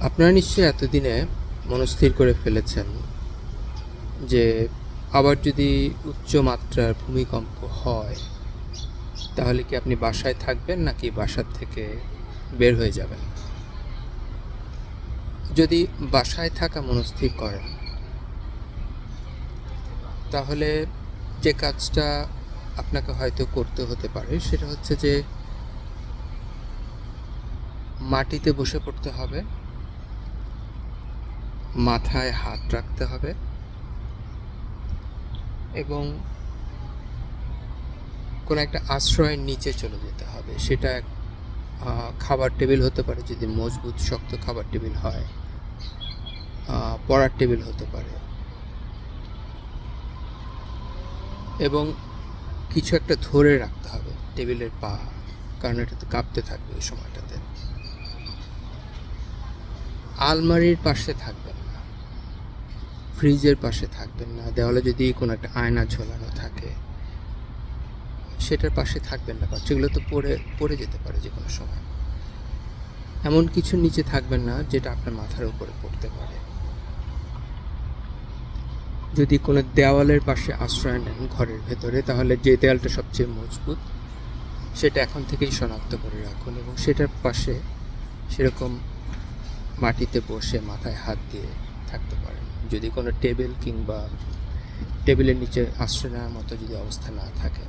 আপনারা নিশ্চয়ই এতদিনে মনস্থির করে ফেলেছেন যে আবার যদি উচ্চ মাত্রার ভূমিকম্প হয়, তাহলে কি আপনি বাসায় থাকবেন নাকি বাসার থেকে বের হয়ে যাবেন? যদি বাসায় থাকা মনস্থির করেন, তাহলে যে কাজটা আপনাকে হয়তো করতে হতে পারে সেটা হচ্ছে যে মাটিতে বসে পড়তে হবে। মাথায় হাত রাখতে হবে এবং কোনো একটা আশ্রয়ের নিচে চলে যেতে হবে। সেটা খাবার টেবিল হতে পারে যদি মজবুত, শক্ত খাবার টেবিল হয়। পড়ার টেবিল হতে পারে। এবং কিছু একটা ধরে রাখতে হবে টেবিলের পা, কারণ এটা তো কাঁপতে থাকবে ওই সময়টাতে। আলমারির পাশে থাকবেন না। ফ্রিজের পাশে থাকবেন না, দেওয়ালে যদি কোনো একটা আয়না ঝোলানো থাকে, সেটার পাশে থাকবেন না সেগুলো তো পড়ে পড়ে যেতে পারে যে কোনো সময়। এমন কিছু নিচে থাকবেন না যেটা আপনার মাথার উপরে পড়তে পারে। যদি কোনো দেওয়ালের পাশে আশ্রয় নেন ঘরের ভেতরে, তাহলে যে দেওয়ালটা সবচেয়ে মজবুত, সেটা এখন থেকেই শনাক্ত করে রাখুন এবং সেটার পাশে সেরকম মাটিতে বসে মাথায় হাত দিয়ে থাকতে পারেন। যদি কোনো টেবিল কিংবা টেবিলের নিচে আশ্রয় নেওয়ার মতো যদি অবস্থা না থাকে।